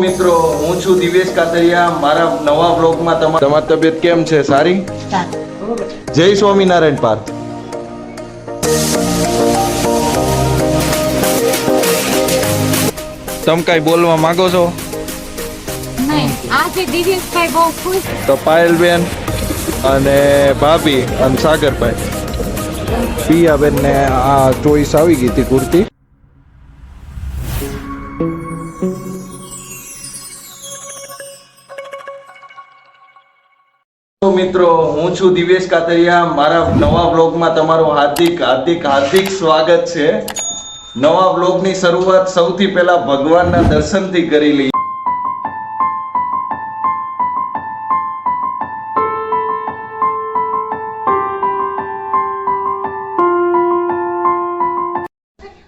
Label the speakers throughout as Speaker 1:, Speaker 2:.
Speaker 1: મિત્રો હું છું દિવેશ કાતરિયા. મારા નવા બ્લોગમાં તમારી તમારી તબિયત કેમ છે? સારી? જય સ્વામિનારાયણ પાર્થ તમે કઈ બોલવા માંગો છો?
Speaker 2: નહીં આજે દિવ્યેશભાઈ
Speaker 1: તો પાયલબેન અને ભાભી અને સાગરભાઈ. પિયાબેન ને આ ચોઈસ આવી ગઈ હતી કુર્તી. મિત્રો, હું છું દિવેશ કાતરિયા. મારા નવા બ્લોગમાં તમારું હાર્દિક હાર્દિક હાર્દિક સ્વાગત છે. નવા બ્લોગની શરૂઆત સૌથી પહેલા ભગવાનના દર્શનથી કરી લઈએ.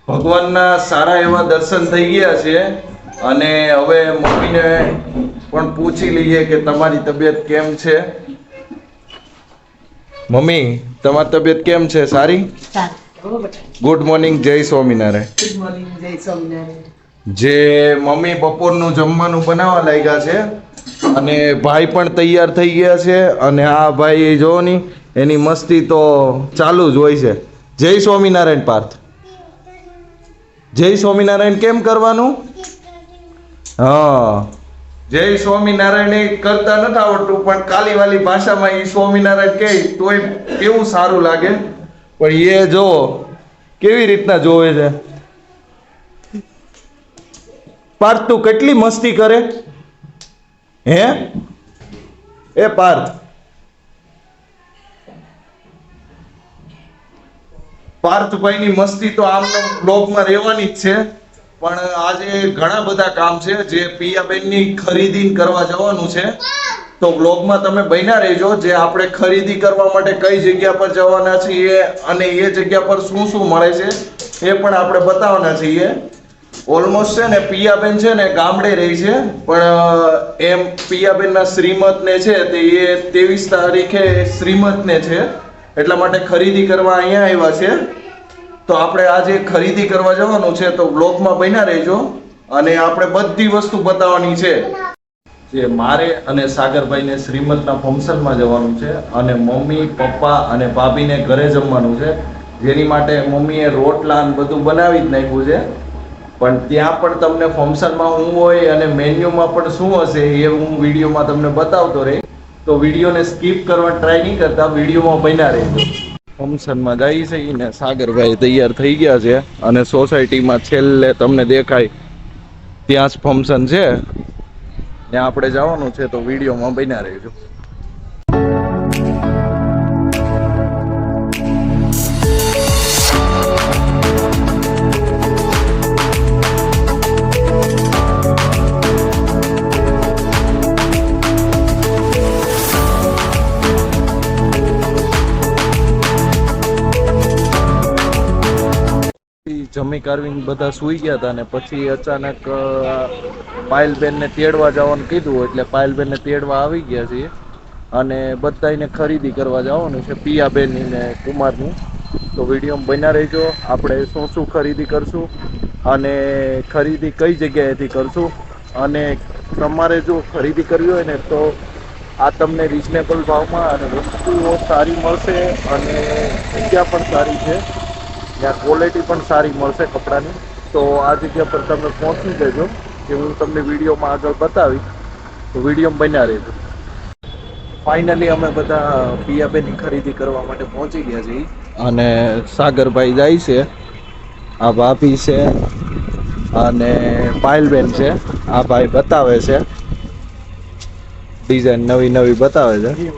Speaker 1: ભગવાનના સારા એવા દર્શન થઈ ગયા છે અને હવે મમ્મીને પણ પૂછી લઈએ કે તમારી તબિયત કેમ છે. મમ્મી તમારી તબિયત કેમ છે? સારી? ગુડ મોર્નિંગ જય સ્વામિનારાયણ. જે મમ્મી બપોરનું જમવાનું બનાવવા લાગ્યા છે અને ભાઈ પણ તૈયાર થઈ ગયા છે અને આ ભાઈ જો ની એની મસ્તી તો ચાલુ જ હોય છે. જય સ્વામિનારાયણ પાર્થ. જય સ્વામિનારાયણ કેમ કરવાનું? હા. જય સ્વામિનારાયણ એ કરતા નથી આવડતું પણ કાલીવાલી ભાષામાં એ સ્વામિનારાયણ કહે તોય કેવું સારું લાગે? પણ એ જો કેવી રીતના જોવે છે? પાર્થ તું કેટલી મસ્તી કરે? હે? એ પાર્થ. પાર્થભાઈની મસ્તી તો આમને બ્લોગમાં રહેવાની જ છે. પણ આજે ઘણા બધા કામ છે જે પિયાબેનની ખરીદી કરવા જવાનું છે. તો બ્લોગમાં તમે બન્યા રહેજો જે આપણે ખરીદી કરવા માટે કઈ જગ્યા પર જવાના છીએ અને એ જગ્યા પર શું શું મળે છે એ પણ આપણે બતાવવાના છીએ. ઓલમોસ્ટ છે ને પિયાબેન છે ને ગામડે રહી છે, પણ એમ પિયાબેનના શ્રીમતને છે તે એ ત્રેવીસ તારીખે શ્રીમત ને છે. એટલા માટે ખરીદી કરવા અહીંયા આવ્યા છે. તો આપણે આજે ખરીદી કરવા જવાનું છે, તો બ્લોગમાં બન્યા રહેજો અને આપણે બધી વસ્તુ બતાવવાની છે. જે મારે અને સાગરભાઈને શ્રીમદના ફંક્શનમાં જવાનું છે અને મમ્મી, પપ્પા અને ભાભીને ઘરે જમવાનું છે. જેની માટે મમ્મીએ રોટલા ને બધું બનાવી જ નાખ્યું છે. પણ ત્યાં પણ તમને ફંક્શનમાં હું હોય અને મેન્યુમાં પણ શું હશે એ હું વિડીયોમાં તમને બતાવતો રહી તો વિડીયોને સ્કીપ કરવા ટ્રાય નહીં કરતા, વિડીયોમાં બન્યા રહેજો. ફંક્શનમાં જઈ છે ને સાગરભાઈ તૈયાર થઈ ગયા છે અને સોસાયટીમાં છેલ્લે તમને દેખાય ત્યાં જ ફંક્શન છે. ત્યાં આપણે જવાનું છે તો વિડીયોમાં બન્યા રહેજો. જમી કારવીને બધા સૂઈ ગયા હતા ને પછી અચાનક પાયલબેનને તેડવા જવાનું કીધું એટલે પાયલબેનને તેડવા આવી ગયા છીએ અને બધાને ખરીદી કરવા જવાનું છે, પિયાબેનની ને કુમારની. તો વિડીયોમાં બન્યા રહેજો. આપણે શું શું ખરીદી કરશું અને ખરીદી કઈ જગ્યાએથી કરશું અને તમારે જો ખરીદી કરવી હોય ને તો આ તમને રિઝનેબલ ભાવમાં અને વસ્તુઓ સારી મળશે અને જગ્યા પણ સારી છે. ત્યાં ક્વોલિટી પણ સારી મળશે કપડાની. તો આ જગ્યા પર તમે પહોંચી જજો, કે હું તમને વિડીયોમાં આગળ બતાવીશ. તો વિડીયોમાં બન્યા રહેજો. ફાઇનલી અમે બધા પિયાબેનની ખરીદી કરવા માટે પહોંચી ગયા છીએ. અને સાગરભાઈ જાય છે, આ ભાભી છે, અને પાયલબેન છે, આ ભાઈ બતાવે છે. ડિઝાઇન નવી નવી બતાવે છે.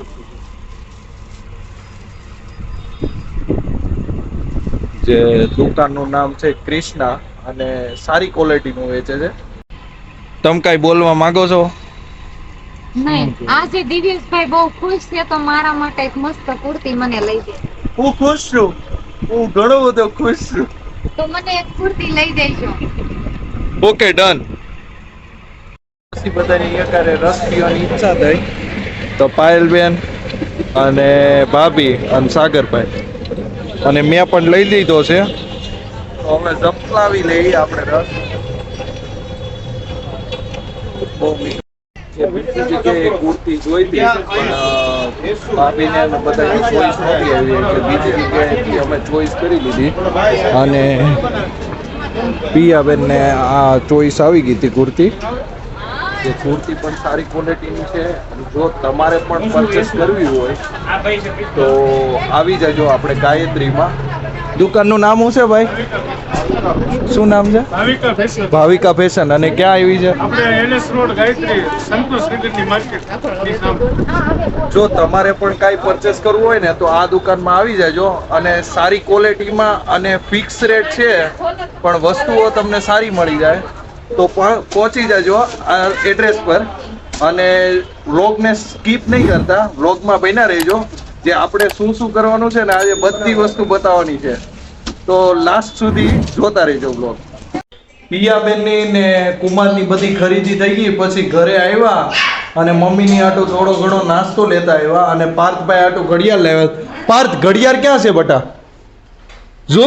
Speaker 1: જે દુકાનનું નામ છે ક્રિષ્ના અને સારી ક્વોલિટીનું વેચે છે. તમે કઈ બોલવા માંગો છો?
Speaker 2: નહીં આજે દિવ્યેશભાઈ બહુ ખુશ છે તો મારા માટે એક મસ્ત કુર્તી મને લઈ દે.
Speaker 1: હું ખુશ છું. હું ઘણો બધો ખુશ છું.
Speaker 2: તો મને એક કુર્તી લઈ દેજો.
Speaker 1: ઓકે ડન પછી બધાની એકારે રસ પીવાની ઈચ્છા થઈ તો પાયલબેન અને ભાભી અને સાગરભાઈ. અને મેં પણ લઈ લીધો છે. હવે જપલાવી લઈએ આપણે રસ. બીજી જગ્યાએ કુર્તી જોઈતી પણ ભાભીને બધાની ચોઈસ નહોતી આવી એટલે બીજી જગ્યાએથી અમે ચોઈસ કરી લીધી. અને પિયાબેનને આ ચોઈસ આવી ગઈ હતી કુર્તી. જે કુર્તી પણ સારી ક્વોલિટીની છે જો તમારે પણ પરચેસ કરવી હોય તો આવી જજો આપણે ગાયત્રીમાં. દુકાનનું નામ શું છે ભાઈ? શું નામ છે?
Speaker 3: ભાવિકા ફેશન.
Speaker 1: ભાવિકા ફેશન. અને ક્યાં આવી છે?
Speaker 3: આપણે એનએસ રોડ ગાયત્રી સંતોષ નગરની માર્કેટ
Speaker 1: જો તમારે પણ કાંઈ પરચેસ કરવું હોય ને તો આ દુકાનમાં આવી જજો. અને સારી ક્વોલિટીમાં અને ફિક્સ રેટ છે પણ વસ્તુઓ તમને સારી મળી જાય. તો પહોંચી જજો આ એડ્રેસ પર. અને વ્લોગને સ્કીપ નહીં કરતા વ્લોગમાં બન્યા રહેજો. જે આપણે શું શું કરવાનું છે ને આજે બધી વસ્તુ બતાવવાની છે. તો લાસ્ટ સુધી જોતા રહેજો વ્લોગ પિયાબેનની ને કુમારની બધી ખરીદી થઈ ગઈ, પછી ઘરે આવ્યા અને મમ્મીની આટો થોડો ઘણો નાસ્તો લેતા આવ્યા અને પાર્થભાઈ આટો ઘડિયાળ લાવ્યા પાર્થ, ઘડિયાળ ક્યાં છે બટા? જો?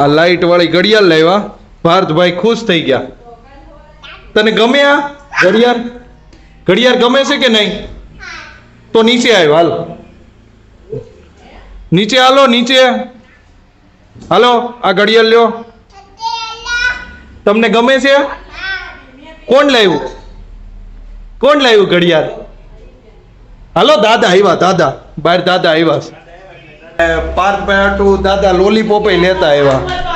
Speaker 1: આ લાઈટ વાળી ઘડિયાળ લાવ્યા પાર્થભાઈ ખુશ થઈ ગયા. તને ગમે આ ઘડિયાળ? ઘડિયાળ ગમે છે કે નહીં? તો નીચે આવ્યો, હાલ. નીચે હાલો નીચે. હાલો, આ ઘડિયાળ લ્યો. તમને ગમે છે? કોણ લાવ્યું? કોણ લાવ્યું ઘડિયાળ? હાલો, દાદા આવ્યા, દાદા. બહાર દાદા આવ્યા પાર્ક દાદા લોલીપોપ લેતા આવ્યા.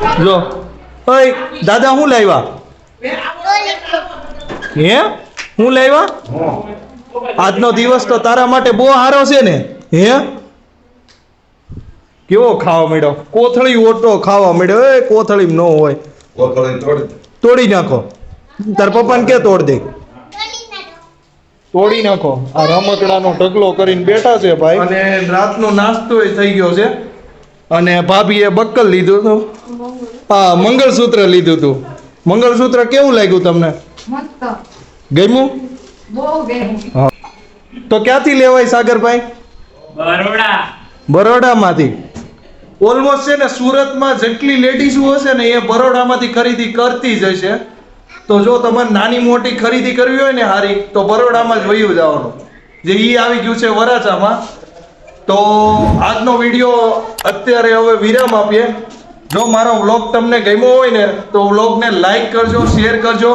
Speaker 1: જો ઓય દાદા હું લાવ્યા? હે? હું લાવ્યા? આજનો દિવસ તો તારા માટે બહુ સારો છે ને. હે? કેવો ખાવા મળ્યો? કોથળી ઓટો ખાવા મળ્યો. એ કોથળી ન હોય. તોડી નાખો. તાર પપ્પાને કે તોડ દે? તોડી નાખો. આ રમકડાનો ઢગલો કરીને બેઠા છે ભાઈ. અને રાતનો નાસ્તો થઈ ગયો છે. અને ભાભીએ બક્કલ લીધું હતું હા મંગળસૂત્ર લીધું હતું મંગળસૂત્ર કેવું લાગ્યું તમને? ગમ્યું?
Speaker 2: બહુ ગમ્યું.
Speaker 1: તો ક્યાંથી લેવાય સાગરભાઈ?
Speaker 3: બરોડા.
Speaker 1: બરોડામાંથી. ઓલમોસ્ટ છે ને સુરતમાં જેટલી લેડીઝો હશે ને એ બરોડામાંથી ખરીદી કરતી જ હશે. તો જો તમારે નાની મોટી ખરીદી કરવી હોય ને હારી તો બરોડામાં જ વયું જવાનું. જે ઈ આવી ગયું છે વરાછામાં. તો આજનો વીડિયો અત્યારે હવે વિરામ આપીએ. જો મારો વ્લોગ તમને ગમ્યો હોય ને તો વ્લોગને લાઈક કરજો શેર કરજો.